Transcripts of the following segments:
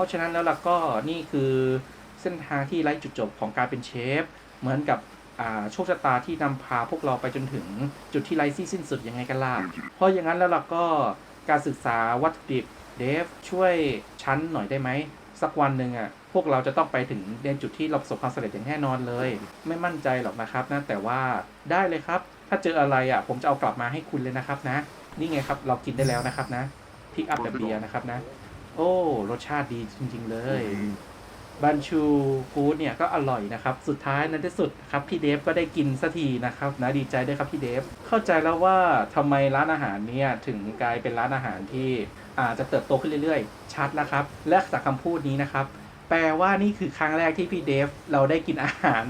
ราะฉะนั้นแล้วล่ะก็นี่คือเส้นทางที่ไร้จุดจบของการเป็นเชฟ เหมือนกับโชคชะตาที่นำพาพวกเราไปจนถึงจุดที่ไร้ที่สิ้นสุดยังไงกันล่ะ เพราะอย่างนั้นแล้วล่ะก็การศึกษาวัตถุดิบเดฟช่วยชั้นหน่อยได้ไหม สักวันหนึ่งอะพวกเราจะต้องไปถึงในจุดที่เราประสบความสำเร็จอย่างแน่นอนเลย ไม่มั่นใจหรอกนะครับนะแต่ว่าได้เลยครับ ถ้าเจออะไรอะผมจะเอากลับมาให้คุณเลยนะครับนะ นี่ไงครับเรากินได้แล้วนะครับนะพิกอัพแบบเบียร์นะครับนะ โอ้ รสชาติดีจริง ๆ เลย บันชูฟู้ดเนี่ยก็อร่อยนะครับ สุดท้ายในที่สุดครับพี่เดฟก็ได้กินสักทีนะครับนะดีใจด้วยครับพี่เดฟ เข้าใจแล้วว่าทำไมร้านอาหารเนี่ยถึงกลายเป็นร้านอาหารที่อาจจะเติบโตขึ้นเรื่อยๆ ชัดแล้วครับ และจากคำพูดนี้นะครับ แปลว่านี่คือครั้งแรกที่พี่เดฟเราได้กินอาหาร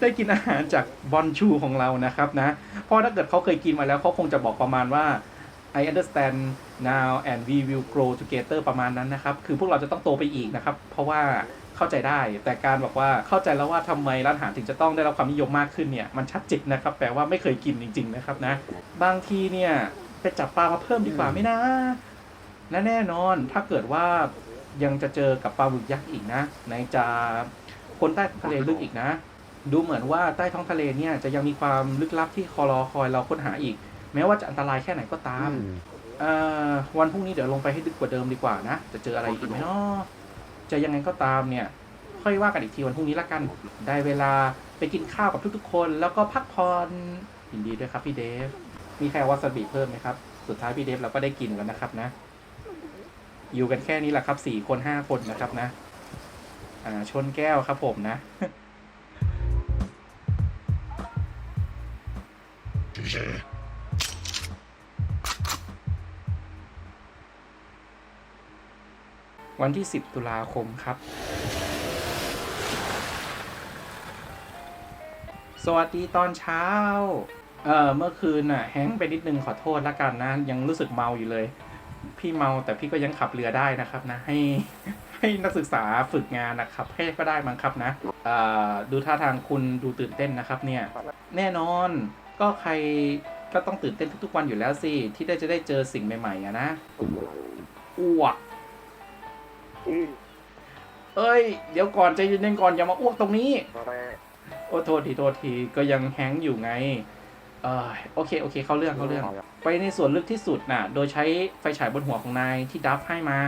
ได้กินอาหารจากบอนชูของเรานะครับนะเพราะถ้าเกิดเขาเคยกินมาแล้วเขาคงจะบอกประมาณว่า I understand now and we will grow together ประมาณนั้นนะครับ คือพวกเราจะต้องโตไปอีกนะครับ เพราะว่าเข้าใจได้ แต่การบอกว่าเข้าใจแล้วว่าทำไมร้านอาหารถึงจะต้องได้รับความนิยมมากขึ้นเนี่ยมันชัดเจนนะครับ แปลว่าไม่เคยกินจริง ๆ นะครับนะ บางทีเนี่ยไปจับปลามาเพิ่มดีกว่าไหมนะและแน่นอนถ้าเกิดว่ายังจะเจอกับปลาหมึกยักษ์อีกนะไหนจะคนใต้ทะเลลึกอีกนะ ดูเหมือนว่าใต้ท้องทะเลเนี่ยจะยังมีความลึกลับที่คอรอคอยเราค้นหาอีก แม้ว่าจะอันตรายแค่ไหนก็ตามเอ่อวันพรุ่งนี้เดี๋ยวลงไปให้ดึกกว่าเดิมดีกว่านะ จะเจออะไรอีกไหมเนาะจะยังไงก็ตามเนี่ย ค่อยว่ากันอีกทีวันพรุ่งนี้ละกัน ได้เวลาไปกินข้าวกับทุกๆ คน แล้วก็พักผ่อนยินดีด้วยครับพี่เดฟ มีใครเอาวาซาบิเพิ่มไหมครับ สุดท้ายพี่เดฟเราก็ได้กินแล้วนะครับนะ อยู่กันแค่นี้แหละครับสี่คนห้าคนนะครับนะ อ่าชนแก้วครับผมนะ วันที่ 10 ตุลาคมครับ สวัสดีตอนเช้า เออเมื่อคืนน่ะแฮงไปนิดนึงขอโทษละกันนะ ยังรู้สึกเมาอยู่เลย พี่เมาแต่พี่ก็ยังขับเรือได้นะครับนะ ให้ให้นักศึกษาฝึกงานนะครับ ให้ก็ได้มั้งครับนะเอ่อดูท่าทางคุณดูตื่นเต้นนะครับเนี่ย แน่นอนก็ใครก็ต้องตื่นเต้นทุกๆวันอยู่แล้วสิ ที่ได้จะได้เจอสิ่งใหม่ๆอะนะอ้วก เอ้ย เดี๋ยวก่อนใจเย็นๆก่อนอย่ามาอ้วกตรงนี้โอ้โทษทีโทษทีก็ยังแฮงก์อยู่ไง เออโอเคโอเคเข้าเรื่องเข้าเรื่อง ไปในส่วนลึกที่สุดน่ะ โดยใช้ไฟฉายบนหัวของนายที่ดับให้มา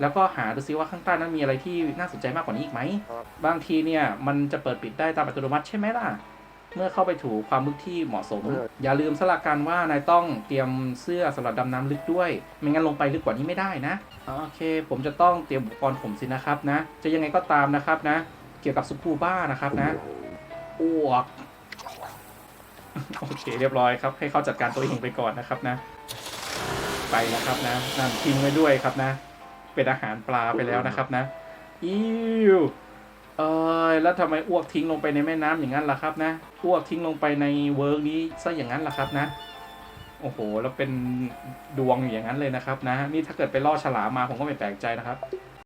แล้วก็หาดูซิว่าข้างใต้นั้นมีอะไรที่น่าสนใจมากกว่านี้อีกไหม บางทีเนี่ยมันจะเปิดปิดได้ตามอัตโนมัติใช่ไหมล่ะ เมื่อเข้าไปถูความลึกที่เหมาะสม อย่าลืมสลักกันว่านายต้องเตรียมเสื้อสำหรับดำน้ำลึกด้วย ไม่งั้นลงไปลึกกว่านี้ไม่ได้นะโอเค ผมจะต้องเตรียมอุปกรณ์ผมสินะครับนะ จะยังไงก็ตามนะครับนะ เกี่ยวกับสุกูบ้านะครับนะอ้วกโอเคเรียบร้อยครับ ให้เขาจัดการตัวเองไปก่อนนะครับนะ ไปนะครับนะนั่นทิ้งไว้ด้วยครับนะ เป็นอาหารปลาไปแล้วนะครับนะอิว เออแล้วทำไมอ้วกทิ้งลงไปในแม่น้ำอย่างนั้นล่ะครับนะอ้วกทิ้งลงไปในเวิร์กนี้ซะอย่างนั้นล่ะครับนะ โอ้โห แล้วเป็นดวงอย่างนั้นเลยนะครับนะ นี่ถ้าเกิดไปล่อฉลามมาผมก็ไม่แปลกใจนะครับ